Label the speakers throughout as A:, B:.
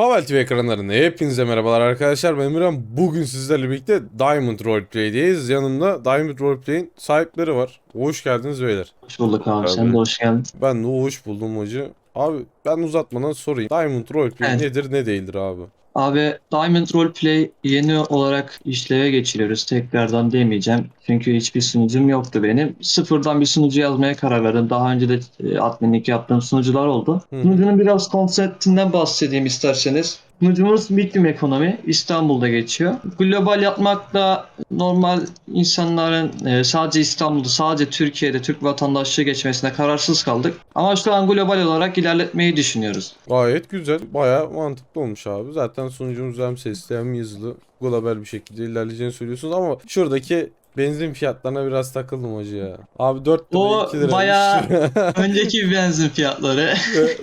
A: Pavel TV ekranlarında hepinize merhabalar arkadaşlar. Ben Emirhan. Bugün sizlerle birlikte Diamond Roleplay'deyiz. Yanımda Diamond Roleplay'in sahipleri var. Hoş geldiniz beyler.
B: Hoş bulduk abi.
A: Abi.
B: Sen de hoş geldin.
A: Ben de hoş buldum hacı. Abi ben uzatmadan sorayım. Diamond Roleplay
B: Evet.
A: nedir ne değildir abi?
B: Abi Diamond Roleplay yeni olarak işleve geçiriyoruz. Tekrardan demeyeceğim. Çünkü hiçbir sunucum yoktu benim. Sıfırdan bir sunucu yazmaya karar verdim. Daha önce de e, adminlik yaptığım sunucular oldu.
A: Hı.
B: Sunucunun biraz konseptinden bahsedeyim isterseniz. Sunucumuz Medium Ekonomi İstanbul'da geçiyor. Global yapmakla normal insanların e, sadece İstanbul'da, sadece Türkiye'de Türk vatandaşlığı geçmesine kararsız kaldık. Ama şu an global olarak ilerletmeyi düşünüyoruz.
A: Gayet güzel. Baya mantıklı olmuş abi. Zaten sunucumuz hem sesli hem yazılı. Global bir şekilde ilerleyeceğini söylüyorsunuz ama şuradaki benzin fiyatlarına biraz takıldım hacı ya. Abi 4 lira
B: O
A: 2 lira.
B: bayağı- Önceki benzin fiyatları.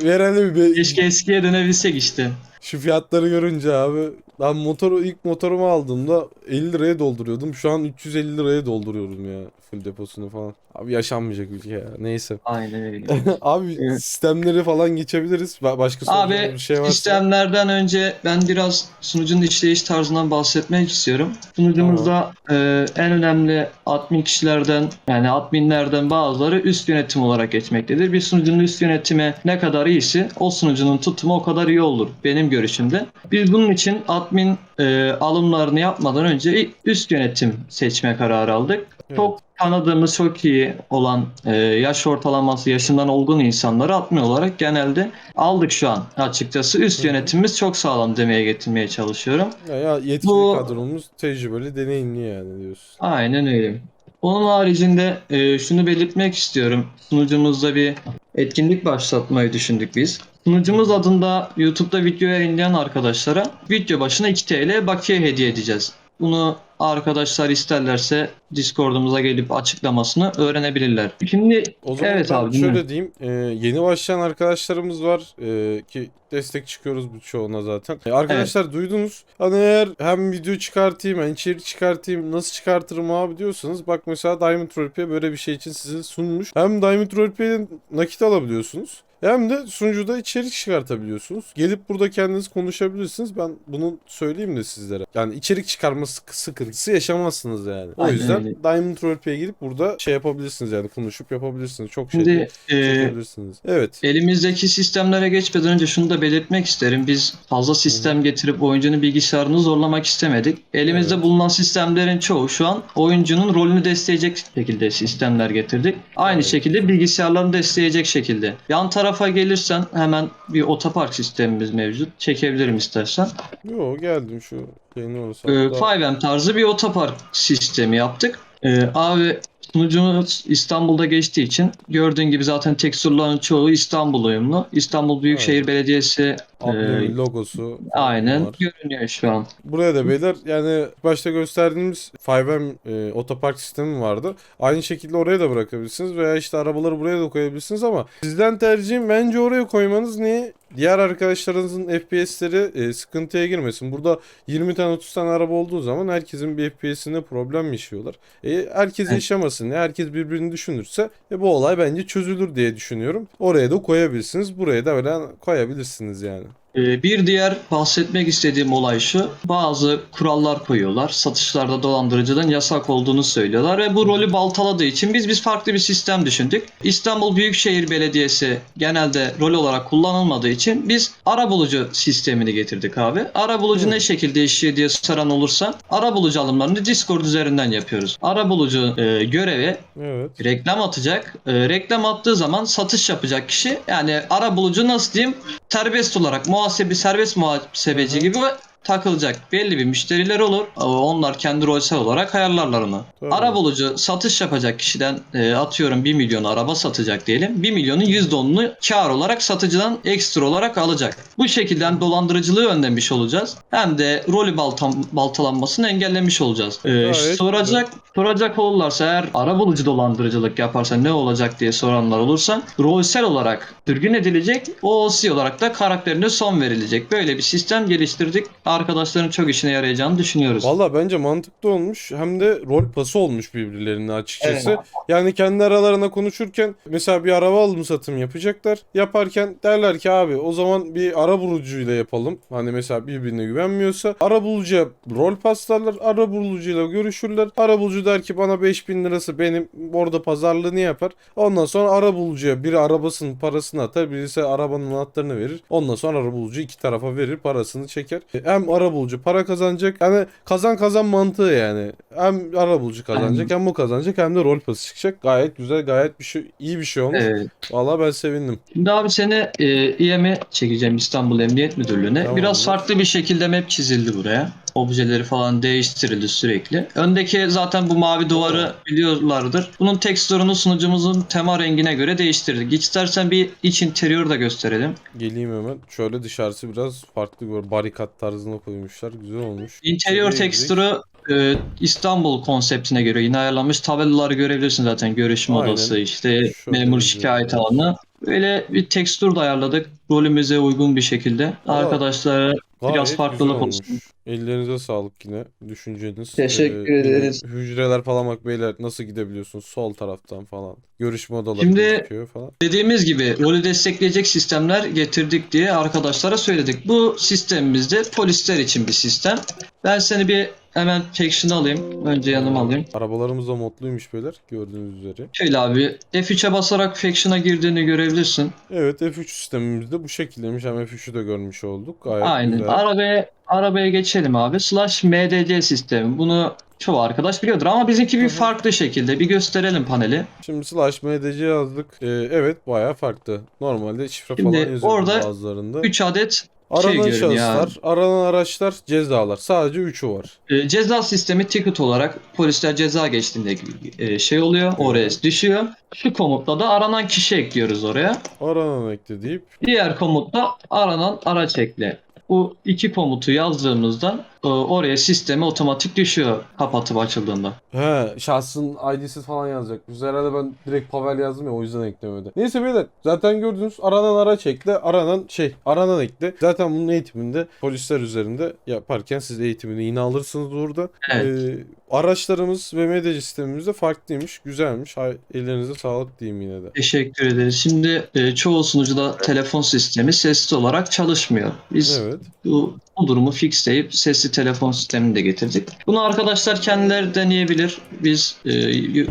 A: Verelim bir
B: Keşke eskiye dönebilsek işte.
A: Şu fiyatları görünce abi ben motoru ilk motorumu aldığımda 50 liraya dolduruyordum. Şu an 350 liraya dolduruyorum ya full deposunu falan. Abi yaşanmayacak ülke ya. Neyse.
B: Aynen öyle.
A: abi
B: Evet.
A: sistemleri falan geçebiliriz. Ba- Başka soracağınız
B: Abi
A: bir şey varsa.
B: sistemlerden önce ben biraz sunucunun işleyiş tarzından bahsetmek istiyorum. Sunucumuzda e, en önemli admin kişilerden yani adminlerden bazıları üst yönetim olarak geçmektedir. Bir sunucunun üst yönetimi ne kadar iyisi o sunucunun tutumu o kadar iyi olur benim görüşümde. Biz bunun için admin e, alımlarını yapmadan önce üst yönetim seçme kararı aldık. Çok tanıdığımız çok iyi olan e, yaş ortalaması yaşından olgun insanları admin olarak genelde aldık şu an açıkçası. Üst
A: hı.
B: yönetimimiz çok sağlam demeye getirmeye çalışıyorum.
A: Ya, ya yetkili
B: Bu-
A: kadromuz tecrübeli, deneyimli yani diyorsun.
B: Aynen öyle. Onun haricinde e, şunu belirtmek istiyorum. Sunucumuzda bir etkinlik başlatmayı düşündük biz. Sunucumuz adında YouTube'da video yayınlayan arkadaşlara video başına 2 TL bakiye hediye edeceğiz. Bunu arkadaşlar isterlerse Discord'umuza gelip açıklamasını öğrenebilirler. Şimdi
A: O zaman
B: Evet abi,
A: şöyle
B: dinliyorum.
A: diyeyim. e, yeni başlayan arkadaşlarımız var e, ki destek çıkıyoruz bu çoğuna zaten. E, arkadaşlar duydunuz. Hani eğer hem video çıkartayım hem içerik çıkartayım nasıl çıkartırım abi diyorsanız bak mesela Diamond Roleplay böyle bir şey için size sunmuş. Hem Diamond Roleplay'den nakit alabiliyorsunuz. Hem de sunucuda içerik çıkartabiliyorsunuz. Gelip burada kendiniz konuşabilirsiniz. Ben bunu söyleyeyim de sizlere. Yani içerik çıkarma sık- sıkıntısı yaşamazsınız yani. O
B: Aynen
A: yüzden
B: öyle.
A: Diamond Roleplay'e gidip burada şey yapabilirsiniz yani konuşup yapabilirsiniz. Çok şey
B: Şimdi e,
A: çekebilirsiniz. Evet.
B: elimizdeki sistemlere geçmeden önce şunu da belirtmek isterim. Biz fazla sistem getirip oyuncunun bilgisayarını zorlamak istemedik. Elimizde
A: Evet.
B: bulunan sistemlerin çoğu şu an oyuncunun rolünü destekleyecek şekilde sistemler getirdik. Aynı
A: Evet.
B: şekilde bilgisayarlarını destekleyecek şekilde. Yan tarafa gelirsen hemen bir otopark sistemimiz mevcut. Çekebilirim istersen.
A: Yo geldim şu yayın olursa.
B: Ee,
A: Hatta-
B: 5M tarzı bir otopark sistemi yaptık. Ee, abi sunucumuz İstanbul'da geçtiği için gördüğün gibi zaten tekstürlerin çoğu İstanbul uyumlu. İstanbul Büyükşehir
A: Evet.
B: Belediyesi e,
A: Amblemin logosu.
B: aynen
A: var.
B: görünüyor şu an.
A: Buraya da beyler yani başta gösterdiğimiz 5M e, otopark sistemi vardı. Aynı şekilde oraya da bırakabilirsiniz veya işte arabaları buraya da koyabilirsiniz ama sizden tercihim bence oraya koymanız niye? Diğer arkadaşlarınızın FPS'leri e, sıkıntıya girmesin. Burada 20 tane 30 tane araba olduğu zaman herkesin bir FPS'inde problem yaşıyorlar. E, herkes yaşamasın. ya, Herkes birbirini düşünürse e, bu olay bence çözülür diye düşünüyorum. Oraya da koyabilirsiniz. Buraya da öyle koyabilirsiniz yani.
B: Ee, Bir diğer bahsetmek istediğim olay şu. Bazı kurallar koyuyorlar. Satışlarda dolandırıcılığın yasak olduğunu söylüyorlar ve bu rolü baltaladığı için biz biz farklı bir sistem düşündük. İstanbul Büyükşehir Belediyesi genelde rol olarak kullanılmadığı için biz arabulucu sistemini getirdik abi. Arabulucu
A: Hı.
B: ne şekilde işliyor diye soran olursa arabulucu alımlarını Discord üzerinden yapıyoruz. Arabulucu e, görevi
A: Evet.
B: reklam atacak. Ee, reklam attığı zaman satış yapacak kişi yani ara bulucu nasıl diyeyim serbest olarak muhasebi serbest muhasebeci
A: Hı hı.
B: gibi takılacak. Belli bir müşteriler olur. Onlar kendi rolsel olarak ayarlarlar onu.
A: Tabii.
B: Ara bulucu satış yapacak kişiden e, atıyorum 1 milyon araba satacak diyelim. 1 milyonun %10'unu kar olarak satıcıdan ekstra olarak alacak. Bu şekilde dolandırıcılığı önlemiş olacağız. Hem de rolü baltam, baltalanmasını engellemiş olacağız. Ee,
A: Gayet
B: soracak soracak olurlarsa eğer ara bulucu dolandırıcılık yaparsa ne olacak diye soranlar olursa rolsel olarak sürgün edilecek. OOC olarak da karakterine son verilecek. Böyle bir sistem geliştirdik. arkadaşların çok işine yarayacağını düşünüyoruz.
A: Valla bence mantıklı olmuş. Hem de rol pası olmuş birbirlerine açıkçası.
B: Evet.
A: Yani kendi aralarında konuşurken mesela bir araba alım satım yapacaklar. Yaparken derler ki abi o zaman bir ara bulucuyla yapalım. Hani mesela birbirine güvenmiyorsa ara bulucuya rol paslarlar. Ara bulucuyla görüşürler. Ara bulucu der ki bana 5000 lirası benim orada pazarlığını yapar. Ondan sonra ara bulucuya biri arabasının parasını atar. Birisi arabanın anahtarını verir. Ondan sonra ara bulucu iki tarafa verir parasını çeker. Hem ara bulucu para kazanacak. Yani kazan kazan mantığı yani. Hem ara bulucu kazanacak hem o kazanacak hem de rol pası çıkacak. Gayet güzel gayet bir şey iyi bir şey olmuş.
B: Evet.
A: Valla ben sevindim.
B: Şimdi abi seni e, İEM'e çekeceğim İstanbul Emniyet Müdürlüğü'ne.
A: Tamam.
B: Biraz farklı bir şekilde map çizildi buraya. Objeleri falan değiştirildi sürekli. Öndeki zaten bu mavi duvarı biliyorlardır. Bunun tekstürünü sunucumuzun tema rengine göre değiştirdik. İstersen bir iç interior da gösterelim.
A: Geleyim hemen. Şöyle dışarısı biraz farklı bir barikat tarzına koymuşlar. Güzel olmuş.
B: Interior tekstürü e, İstanbul konseptine göre yine ayarlanmış. Tabelaları görebilirsin zaten. Görüşme
A: Aynen.
B: odası, işte
A: Şöyle
B: memur şikayet alanı. Böyle bir tekstür de ayarladık. Rolümüze uygun bir şekilde. Arkadaşlara
A: Gayet
B: Biraz farklılık olsun.
A: olmuş. Ellerinize sağlık yine düşünceniz.
B: Teşekkür
A: yine
B: ederiz.
A: Hücreler falan bak beyler nasıl gidebiliyorsunuz sol taraftan falan. Görüşme odaları
B: Şimdi-
A: gözüküyor falan.
B: Dediğimiz gibi rolü destekleyecek sistemler getirdik diye arkadaşlara söyledik. Bu sistemimizde polisler için bir sistem. Ben seni bir hemen faction'a alayım. Önce yanıma alayım.
A: Arabalarımız da modluymuş beyler gördüğünüz üzere.
B: Şöyle abi F3'e basarak faction'a girdiğini görebilirsin.
A: Evet F3 sistemimizde bu şekildeymiş. Hem F3'ü de görmüş olduk. Gayet
B: Aynen.
A: güzel.
B: Arabaya arabaya geçelim abi. Slash MDC sistemi. Bunu çoğu arkadaş biliyordur ama bizimki bir farklı şekilde. Bir gösterelim paneli.
A: Şimdi slash mdc yazdık. Ee, evet bayağı farklı. Normalde şifre
B: Şimdi
A: falan yazıyor
B: orada
A: bazılarında.
B: 3 adet
A: Aranan
B: şey
A: şahıslar, aranan araçlar, cezalar. Sadece 3'ü var.
B: E, ceza sistemi ticket olarak polisler ceza geçtiğinde e, şey oluyor. Oraya düşüyor. Şu komutla da aranan kişi ekliyoruz oraya.
A: Aranan ekle deyip
B: Diğer komutla aranan araç ekle. Bu iki komutu yazdığımızda oraya sisteme otomatik düşüyor kapatıp açıldığında.
A: He şahsın ID'siz falan yazacak. Biz herhalde ben direkt Pavel yazdım ya o yüzden eklemedi. Neyse beyler zaten gördünüz aranan araç ekle, aranan şey, aranan ekle. Zaten bunun eğitiminde polisler üzerinde yaparken siz eğitimini yine alırsınız burada.
B: Evet.
A: Ee, araçlarımız ve medya sistemimiz de farklıymış, güzelmiş. Hay, ellerinize sağlık diyeyim yine de.
B: Teşekkür ederiz. Şimdi e, çoğu sunucuda telefon sistemi sesli olarak çalışmıyor. Biz
A: Evet.
B: bu, bu durumu fixleyip sesli telefon sistemini de getirdik. Bunu arkadaşlar kendileri deneyebilir. Biz e,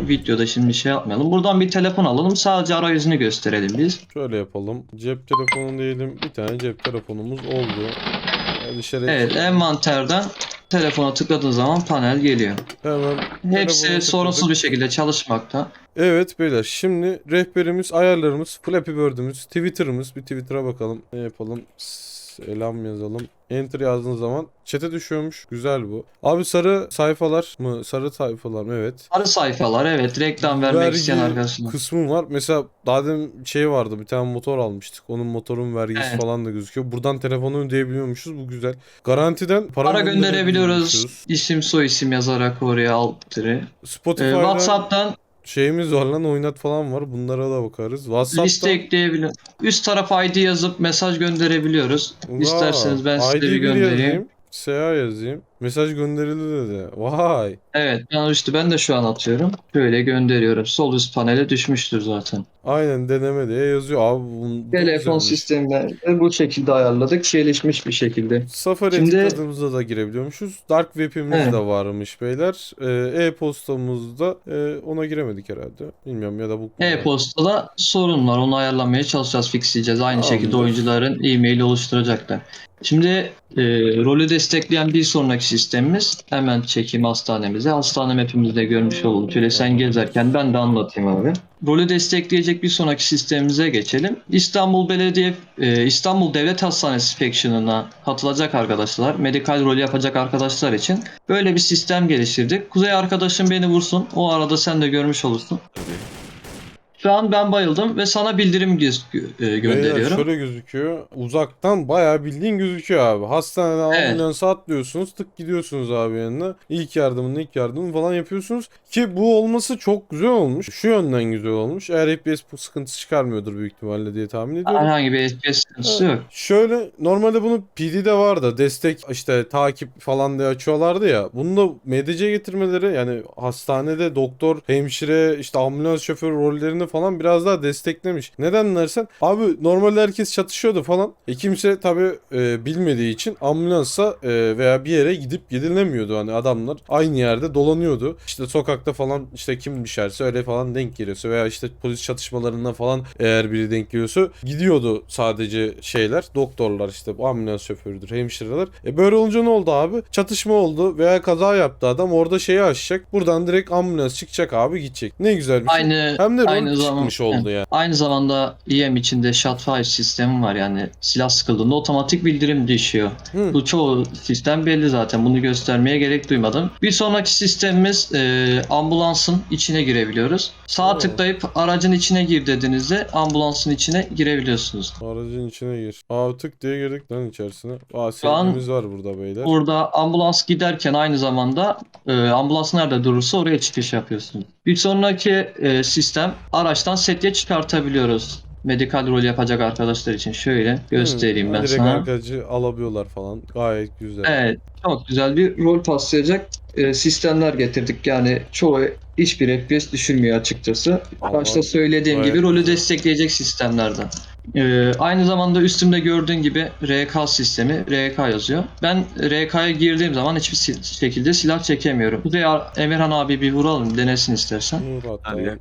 B: videoda şimdi şey yapmayalım. Buradan bir telefon alalım. Sadece arayüzünü gösterelim biz.
A: Şöyle yapalım. Cep telefonu diyelim. Bir tane cep telefonumuz oldu. Yani dışarı
B: Evet envanterden telefona tıkladığın zaman panel geliyor.
A: hemen
B: Hepsi sorunsuz bir şekilde çalışmakta.
A: Evet beyler şimdi rehberimiz, ayarlarımız, Flappy Bird'ümüz, Twitter'ımız. Bir Twitter'a bakalım. Ne yapalım? Selam yazalım. Enter yazdığınız zaman chat'e düşüyormuş. Güzel bu. Abi sarı sayfalar mı? Sarı sayfalar mı? Evet.
B: Arı sayfalar evet reklam vermek
A: Vergi
B: isteyen arkadaşlar.
A: kısmı var. Mesela daha demin şey vardı bir tane motor almıştık. Onun motorun vergisi
B: Evet.
A: falan da gözüküyor. Buradan telefonu ödeyebiliyormuşuz. Bu güzel. Garantiden para,
B: Para gönderebiliyoruz. İsim soy isim yazarak oraya alt tire. Ee,
A: Spotify'dan
B: WhatsApp'tan
A: şeyimiz var lan oynat falan var. Bunlara da bakarız. WhatsApp'tan
B: liste ekleyebiliyor. Üst tarafa ID yazıp mesaj gönderebiliyoruz. İsterseniz ben size
A: ID
B: bir göndereyim.
A: yazayım. SA yazayım. Mesaj gönderildi dedi. Vay.
B: Evet ben işte ben de şu an atıyorum. Böyle gönderiyorum. Sol üst panele düşmüştür zaten.
A: Aynen deneme diye yazıyor. Abi bu, bu
B: Telefon de bu şekilde ayarladık. Gelişmiş bir şekilde.
A: Safari
B: Şimdi-
A: tıkladığımızda da girebiliyormuşuz. Dark Web'imiz
B: Evet.
A: de varmış beyler. Ee, E-postamızda e, ona giremedik herhalde. Bilmiyorum ya da bu.
B: E-postada sorun var. Onu ayarlamaya çalışacağız, fixleyeceğiz. Aynı
A: Tamamdır.
B: şekilde oyuncuların e-maili oluşturacaklar. Şimdi e, rolü destekleyen bir sonraki sistemimiz hemen çekeyim hastanemize. Hastane map'imizde görmüş olalım. Şöyle sen gezerken ben de anlatayım abi. Rolü destekleyecek bir sonraki sistemimize geçelim. İstanbul Belediye e, İstanbul Devlet Hastanesi Faction'ına katılacak arkadaşlar, medikal rolü yapacak arkadaşlar için böyle bir sistem geliştirdik. Kuzey arkadaşım beni vursun. O arada sen de görmüş olursun. Şu an ben bayıldım ve sana bildirim göz- e,
A: Beyler
B: gönderiyorum.
A: şöyle gözüküyor. Uzaktan bayağı bildiğin gözüküyor abi. Hastaneden
B: Evet.
A: ambulansa atlıyorsunuz. Tık gidiyorsunuz abi yanına. İlk yardımını ilk yardımını falan yapıyorsunuz. Ki bu olması çok güzel olmuş. Şu yönden güzel olmuş. Eğer FPS bu sıkıntı çıkarmıyordur büyük ihtimalle diye tahmin ediyorum.
B: Herhangi bir FPS sıkıntısı yok.
A: Şöyle normalde bunu PD'de vardı. Destek işte takip falan diye açıyorlardı ya. Bunu da MDC getirmeleri yani hastanede doktor, hemşire, işte ambulans şoförü rollerini falan biraz daha desteklemiş. Neden dersen abi normalde herkes çatışıyordu falan. E kimse tabii e, bilmediği için ambulansa e, veya bir yere gidip gidilemiyordu. Hani adamlar aynı yerde dolanıyordu. İşte sokakta falan işte kim düşerse öyle falan denk geliyorsa veya işte polis çatışmalarında falan eğer biri denk geliyorsa gidiyordu sadece şeyler doktorlar işte bu ambulans şoförüdür hemşireler. E böyle olunca ne oldu abi? Çatışma oldu veya kaza yaptı adam orada şeyi aşacak. Buradan direkt ambulans çıkacak abi gidecek. Ne güzel bir şey.
B: Aynı
A: Hem de
B: aynı zaman-
A: çıkmış oldu yani.
B: Aynı zamanda EM içinde Shotfire sistemi var yani silah sıkıldığında otomatik bildirim düşüyor.
A: Hı.
B: Bu çoğu sistem belli zaten bunu göstermeye gerek duymadım. Bir sonraki sistemimiz e, ambulansın içine girebiliyoruz. Sağa
A: Oo.
B: tıklayıp aracın içine gir dediğinizde ambulansın içine girebiliyorsunuz.
A: Aracın içine gir. Aa tık diye girdik lan içerisine. Aa sevgimiz var burada beyler.
B: Burada ambulans giderken aynı zamanda e, ambulans nerede durursa oraya çıkış yapıyorsunuz. Bir sonraki e, sistem araçtan sedye çıkartabiliyoruz. Medikal rol yapacak arkadaşlar için şöyle göstereyim
A: Hı,
B: ben
A: direkt
B: sana.
A: arkacı alabiliyorlar falan. Gayet güzel.
B: Evet, çok güzel bir rol paslayacak e, sistemler getirdik. Yani çoğu hiçbir FPS düşürmüyor açıkçası. Başta söylediğim gibi rolü destekleyecek sistemlerden. E, aynı zamanda üstümde gördüğün gibi RK sistemi, RK yazıyor. Ben RK'ya girdiğim zaman hiçbir si- şekilde silah çekemiyorum. Buraya Emirhan abi bir vuralım, denesin istersen.
A: Nur hatta.
C: Hadi.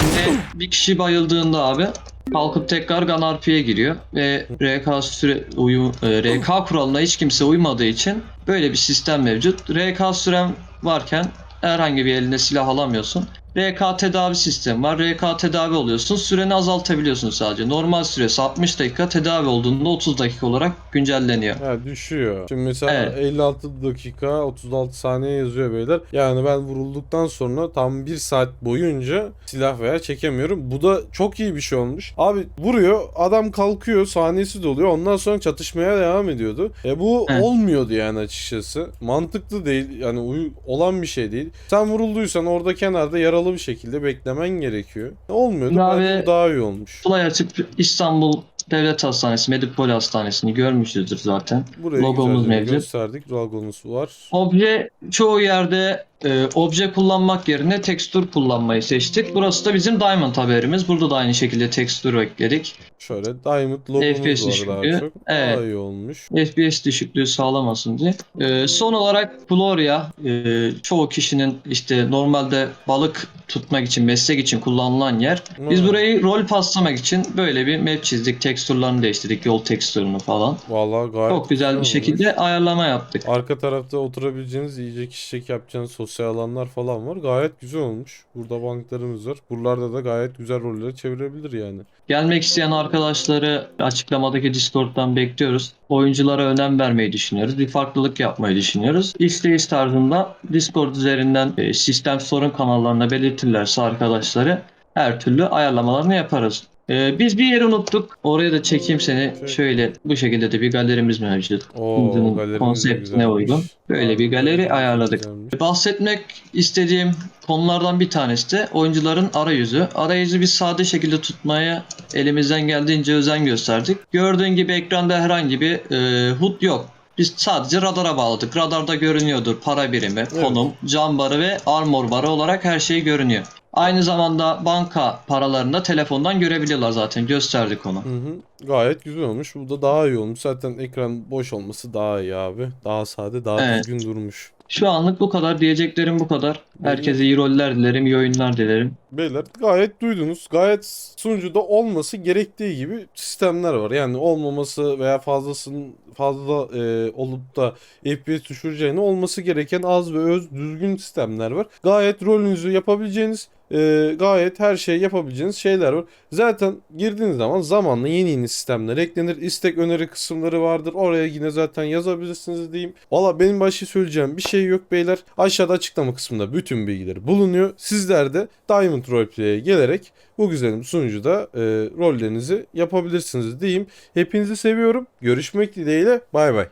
B: Şimdi bir kişi bayıldığında abi kalkıp tekrar Gun RP'ye giriyor ve RK süre uyu e, RK kuralına hiç kimse uymadığı için böyle bir sistem mevcut. RK süren varken herhangi bir elinde silah alamıyorsun. RK tedavi sistemi var. RK tedavi oluyorsun. Süreni azaltabiliyorsun sadece. Normal süresi 60 dakika, tedavi olduğunda 30 dakika olarak güncelleniyor.
A: Ha düşüyor. Şimdi mesela
B: Evet.
A: 56 dakika 36 saniye yazıyor beyler. Yani ben vurulduktan sonra tam 1 saat boyunca silah veya çekemiyorum. Bu da çok iyi bir şey olmuş. Abi vuruyor adam kalkıyor saniyesi doluyor ondan sonra çatışmaya devam ediyordu. E bu
B: Evet.
A: olmuyordu yani açıkçası. Mantıklı değil yani olan bir şey değil. Sen vurulduysan orada kenarda yaralı bir şekilde beklemen gerekiyor. Olmuyordu.
B: Ve-
A: bu daha iyi olmuş.
B: Olay açıp İstanbul Devlet Hastanesi, Medipol Hastanesi'ni görmüşüzdür zaten.
A: Buraya
B: Logomuz mevcut.
A: gösterdik. Logomuz var.
B: Obje çoğu yerde e, obje kullanmak yerine tekstür kullanmayı seçtik. Burası da bizim Diamond haberimiz. Burada da aynı şekilde tekstür ekledik.
A: Şöyle Diamond logomuz
B: FPS
A: var daha çok.
B: Evet.
A: Daha iyi olmuş.
B: FPS düşüklüğü sağlamasın diye. E, son olarak Floria e, çoğu kişinin işte normalde balık tutmak için, meslek için kullanılan yer. Biz
A: Hmm.
B: burayı rol paslamak için böyle bir map çizdik. Tekstürlerini değiştirdik. Yol tekstürünü falan.
A: Vallahi gayet
B: Çok güzel bir
A: olmuş.
B: şekilde ayarlama yaptık.
A: Arka tarafta oturabileceğiniz, yiyecek içecek yapacağınız sosyal alanlar falan var. Gayet güzel olmuş. Burada banklarımız var. Buralarda da gayet güzel rolleri çevirebilir yani.
B: Gelmek isteyen arkadaşları açıklamadaki Discord'dan bekliyoruz. Oyunculara önem vermeyi düşünüyoruz. Bir farklılık yapmayı düşünüyoruz. İsteyiş tarzında Discord üzerinden e, sistem sorun kanallarına belirtirlerse arkadaşları her türlü ayarlamalarını yaparız. E, biz bir yeri unuttuk. Oraya da çekeyim seni.
A: Çek.
B: Şöyle bu şekilde de bir galerimiz mevcut.
A: Oo,
B: Sunucunun
A: galerimiz de
B: konseptine
A: güzelmiş.
B: uygun. Böyle bir galeri ayarladık.
A: güzelmiş.
B: Bahsetmek istediğim konulardan bir tanesi de oyuncuların arayüzü. Arayüzü biz sade şekilde tutmaya elimizden geldiğince özen gösterdik. Gördüğün gibi ekranda herhangi bir e, HUD yok. Biz sadece radara bağladık. Radarda görünüyordur para birimi, konum, can barı ve armor barı olarak her şey görünüyor. Aynı zamanda banka paralarını da telefondan görebiliyorlar zaten. Gösterdik onu.
A: Hı hı. Gayet güzel olmuş. Bu da daha iyi olmuş. Zaten ekran boş olması daha iyi abi. Daha sade, daha
B: Evet.
A: düzgün durmuş.
B: Şu anlık bu kadar. Diyeceklerim bu kadar. Herkese iyi roller dilerim, iyi oyunlar dilerim.
A: Beyler gayet duydunuz. Gayet sunucuda olması gerektiği gibi sistemler var. Yani olmaması veya fazlasının fazla e, olup da FPS düşüreceğine olması gereken az ve öz düzgün sistemler var. Gayet rolünüzü yapabileceğiniz e, gayet her şeyi yapabileceğiniz şeyler var. Zaten girdiğiniz zaman zamanla yeni yeni sistemler eklenir. İstek öneri kısımları vardır. Oraya yine zaten yazabilirsiniz diyeyim. Valla benim başka söyleyeceğim bir şey yok beyler. Aşağıda açıklama kısmında bütün bilgileri bulunuyor. Sizler de Diamond Roleplay'e gelerek bu güzelim sunucuda e, rollerinizi yapabilirsiniz diyeyim. Hepinizi seviyorum. Görüşmek dileğiyle. Bay bay.